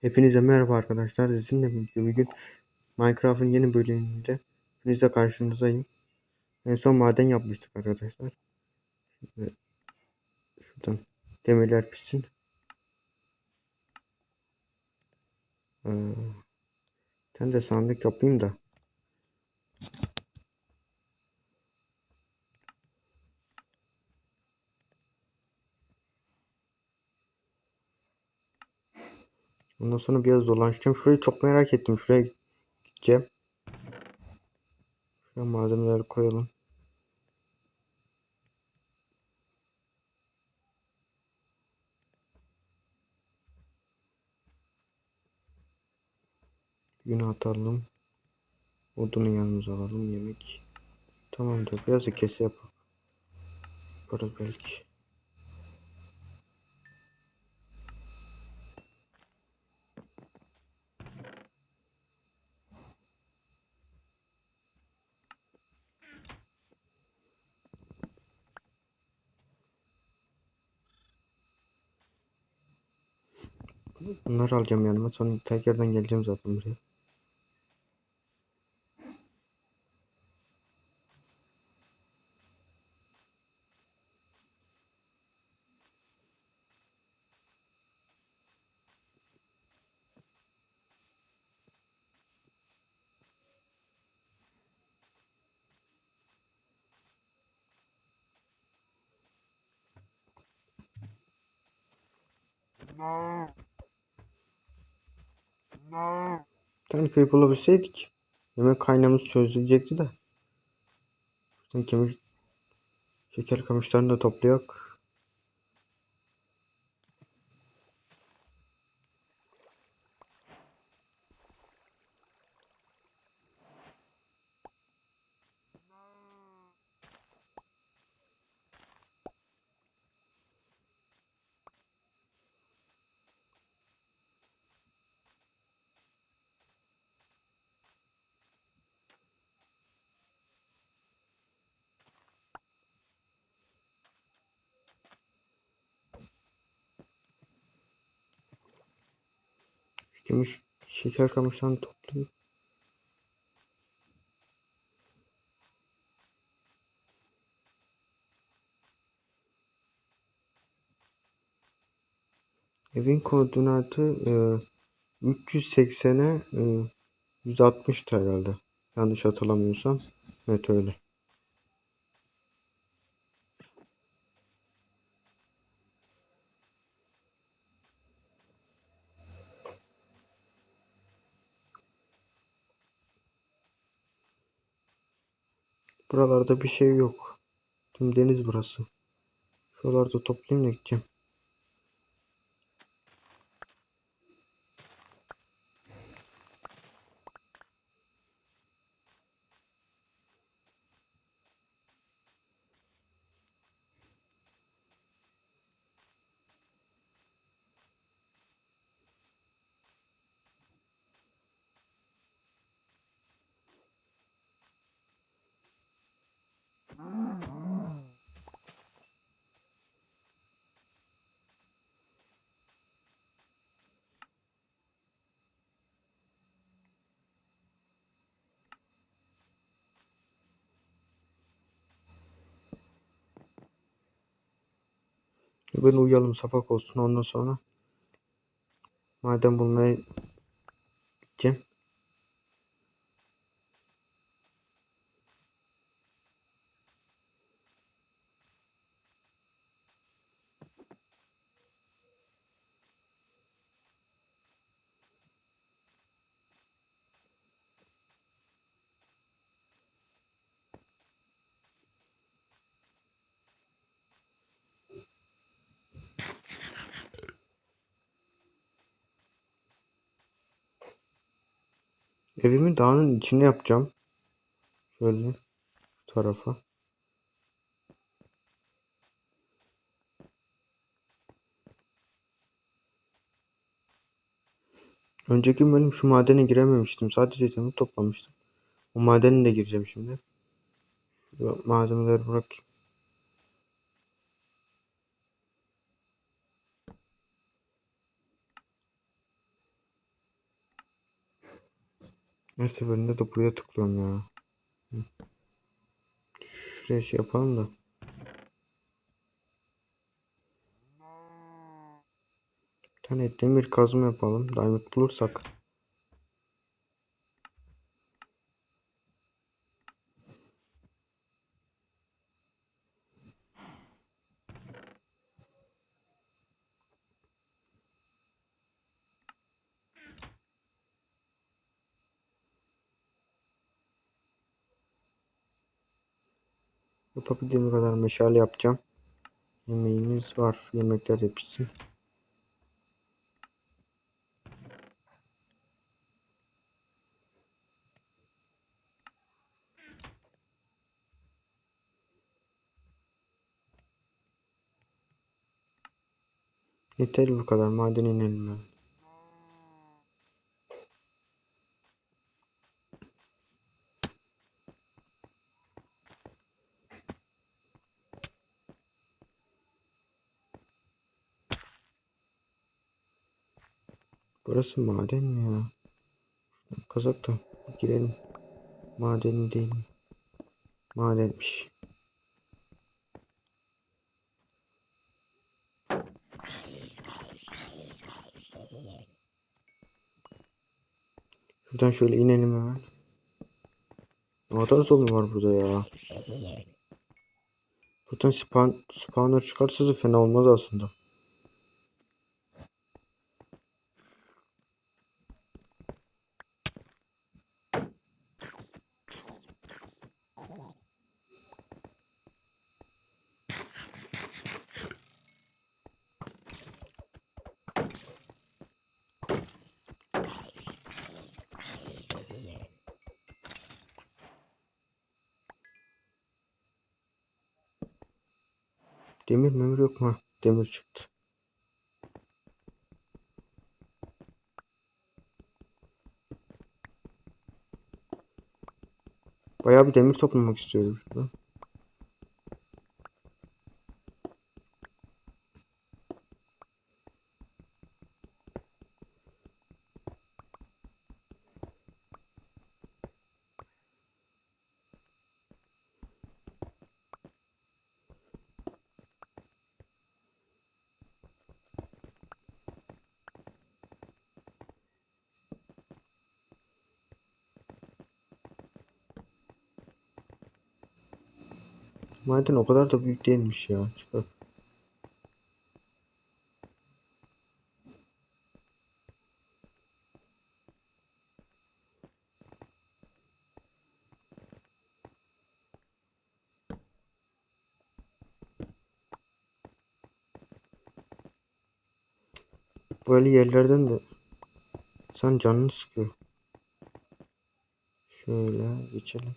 Hepinize merhaba arkadaşlar. Sizinle birlikte bugün Minecraft'ın yeni bölümünde hepinizle karşınızdayım. En son maden yapmıştık arkadaşlar. Şimdi şuradan demirler pişsin. Ee, ben de sandık yapayım da. Ondan sonra biraz dolaşacağım. Şurayı çok merak ettim. Şuraya gideceğim. Şuraya malzemeleri koyalım. Günü atalım. Odunu yanımıza alalım. Yemek. Tamamdır. Biraz da kese yapalım. Yaparız belki. Bunları alacağım yanıma. Sonra tekrardan geleceğim zaten buraya. Köy bulabilseydik yemek kaynağımız çözülecekti de. Şuradan kemik şeker kamışlarını da toplayak. Kemik şeker kamışlarını toplayayım. Evin koordinatı e, 380'e e, 160 herhalde. Yanlış hatırlamıyorsam. Evet öyle. Buralarda bir şey yok. Tüm deniz burası. Şuralarda toplayayım da gideceğim. Ben uyuyalım sabah olsun ondan sonra maden bulmaya gideceğim. Evimi dağın içine yapacağım. Şöyle bu tarafa. Önceki bölüm şu madene girememiştim. Sadece demir toplamıştım. O madene de gireceğim şimdi. Şu malzemeleri bırakayım. Her seferinde de buraya tıklıyorum ya. Şuraya şey yapalım da. Bir tane demir kazma yapalım. Diamond bulursak. Yapabildiğim kadar meşale yapacağım. Yemeğimiz var. Yemekler de pişsin. Yeter bu kadar. Maden inelim ya. Burası maden mi ya? Kazak da girelim. Maden değil mi? Madenmiş. Şuradan şöyle inelim hemen. Kadar zombi var burada ya. Buradan spawn, spawner çıkarsa da fena olmaz aslında. Demir memir yok mu? Demir çıktı. Bayağı bir demir toplamak istiyorum. Maden o kadar da büyük değilmiş ya. Çıkar. Böyle yerlerden de sen canını sıkıyor. Şöyle geçelim.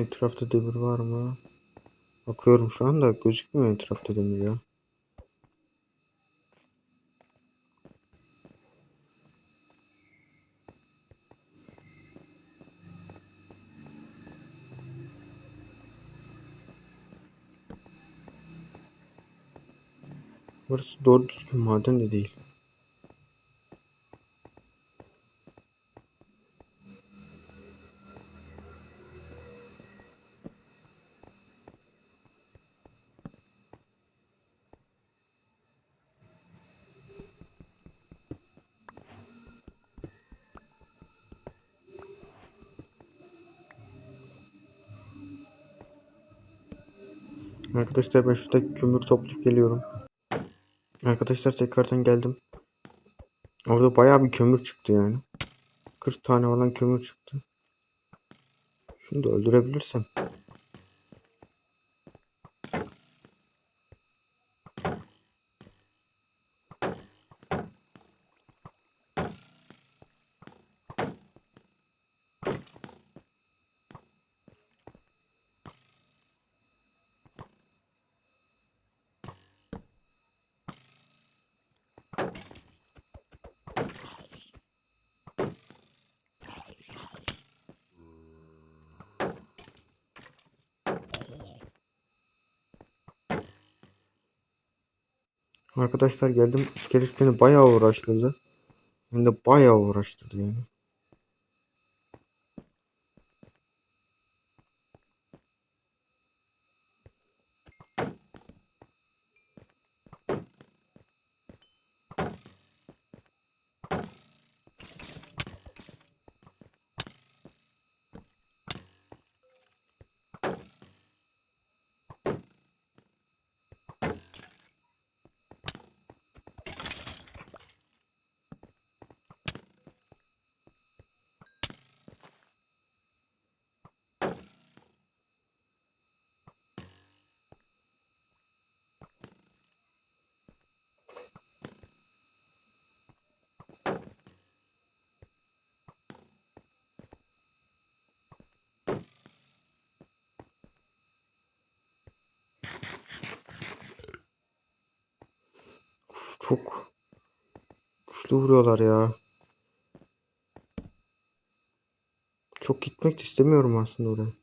Etrafta demir var mı? Bakıyorum şu anda gözükmüyor etrafta demir ya. Burası doğru düzgün maden de değil. Arkadaşlar ben şurada kömür toplayıp geliyorum. Arkadaşlar tekrardan geldim. Orada bayağı bir kömür çıktı yani. 40 tane falan kömür çıktı. Şunu da öldürebilirsem. Arkadaşlar geldim. İskelet beni bayağı uğraştırdı. Hem de bayağı uğraştırdı yani. Çok güçlü vuruyorlar ya. Çok gitmek istemiyorum aslında oraya.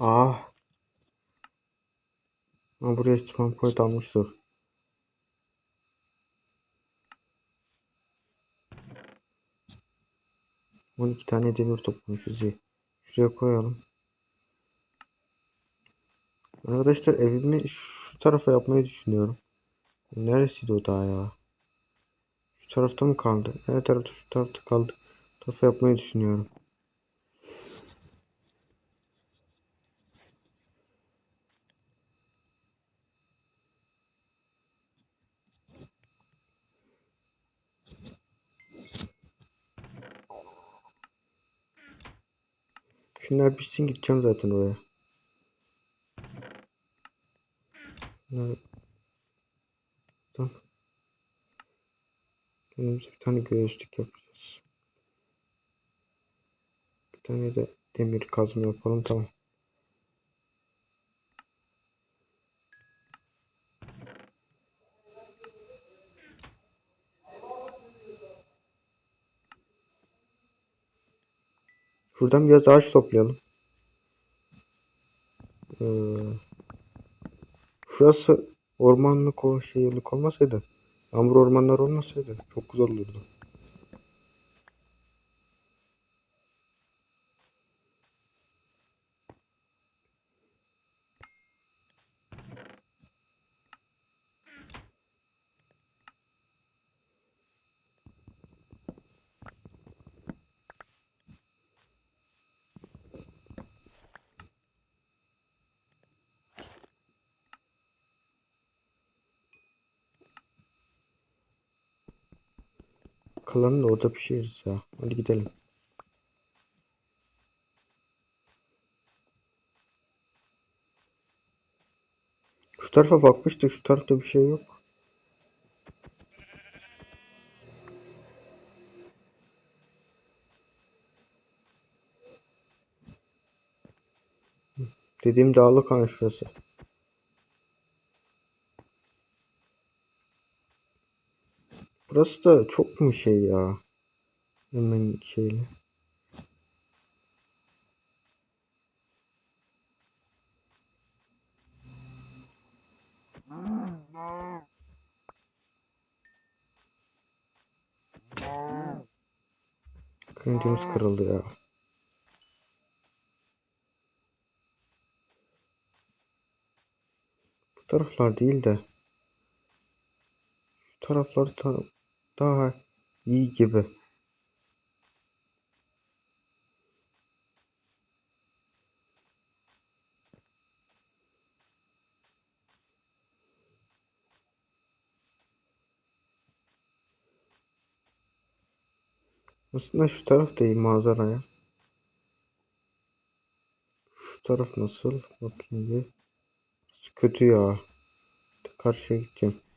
Ah. Ha, buraya spam point almıştır. On iki tane demir toplamışız iyi. Şuraya koyalım. Arkadaşlar evimi şu tarafa yapmayı düşünüyorum. Neresiydi o daha ya? Şu tarafta mı kaldı? Evet tarafta şu tarafta kaldı. Bu tarafa yapmayı düşünüyorum. Şunlar bitsin gideceğim zaten oraya. Kendimize bir tane göğüslük yapacağız. Bir tane de demir kazma yapalım tamam. Şuradan biraz ağaç toplayalım. Ee, şurası ormanlık o şehirlik olmasaydı, yağmur ormanlar olmasaydı çok güzel olurdu. Kalanını da orada pişiririz ya. Hadi gidelim. Şu tarafa bakmıştık. Şu tarafta bir şey yok. Dediğim dağlık han şurası. Burası da çok mu şey ya? Hemen şeyle. Kılıcımız kırıldı ya. Bu taraflar değil de şu taraflar da daha iyi gibi. Aslında şu taraf da iyi manzaraya. Şu taraf nasıl? Bakayım bir. Kötü ya. Karşıya gideceğim.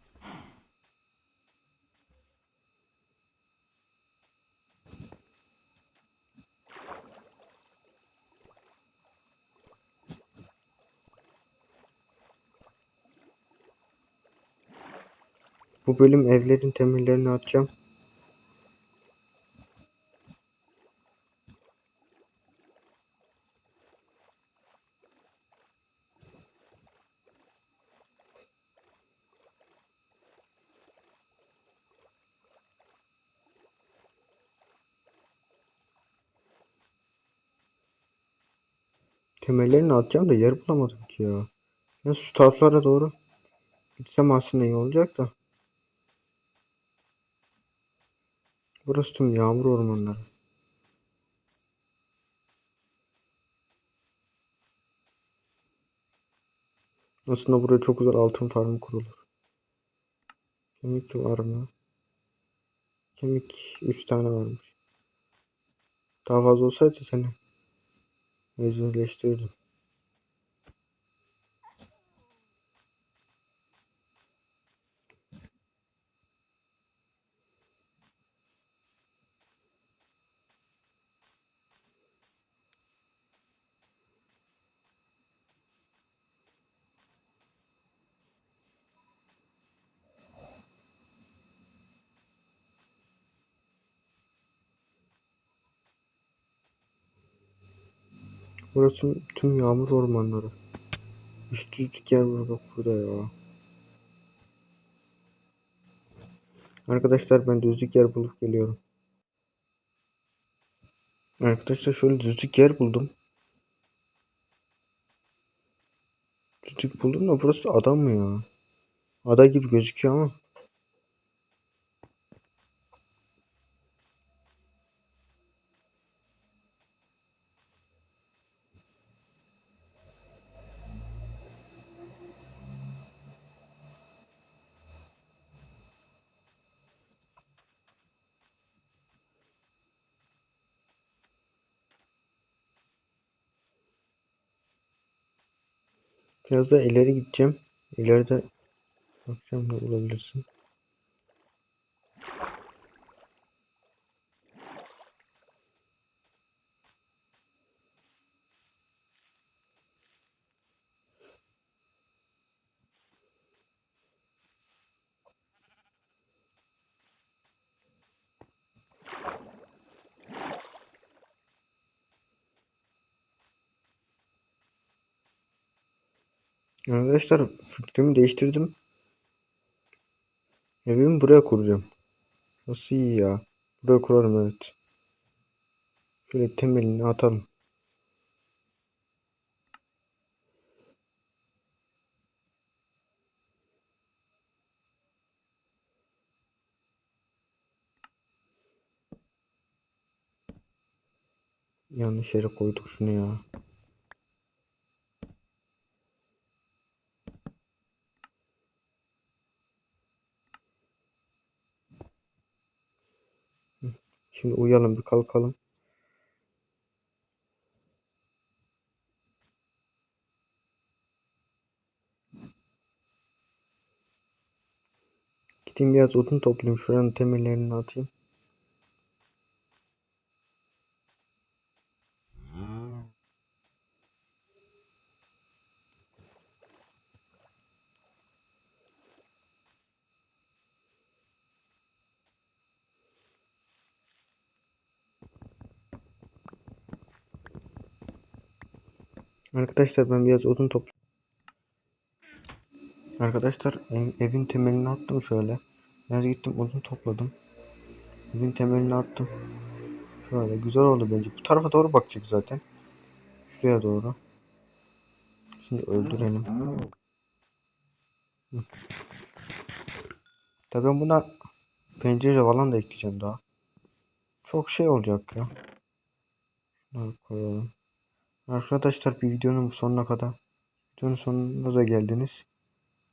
Bu bölüm evlerin temellerini atacağım. Temellerini atacağım da yer bulamadım ki ya. Ya şu taraflara doğru gitsem aslında iyi olacak da. Burası tüm yağmur ormanları. Aslında buraya çok güzel altın farmı kurulur. Kemik var mı? Kemik 3 tane varmış. Daha fazla olsaydı seni mezunleştirirdim. Burası tüm yağmur ormanları. Hiç düzlük yer yok burada ya. Arkadaşlar ben düzlük yer bulup geliyorum. Arkadaşlar şöyle düzlük yer buldum. Düzlük buldum da burası ada mı ya? Ada gibi gözüküyor ama. Biraz da ileri gideceğim. İleride bakacağım ne bulabilirsin. Arkadaşlar fikrimi değiştirdim. Evimi buraya kuracağım. Nasıl iyi ya. Buraya kurarım evet. Şöyle temelini atalım. Yanlış yere koyduk şunu ya. Şimdi uyuyalım bir kalkalım. Gideyim biraz odun toplayayım. Şuranın temellerini atayım. Arkadaşlar ben biraz odun toplayayım. Arkadaşlar ev- evin temelini attım şöyle. Biraz gittim odun topladım. Evin temelini attım. Şöyle güzel oldu bence. Bu tarafa doğru bakacak zaten. Şuraya doğru. Şimdi öldürelim. Tabii ben buna pencere falan da ekleyeceğim daha. Çok şey olacak ya. Şunları koyalım. Arkadaşlar bir videonun sonuna kadar videonun sonuna da geldiniz.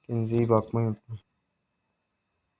Kendinize iyi bakmayı unutmayın.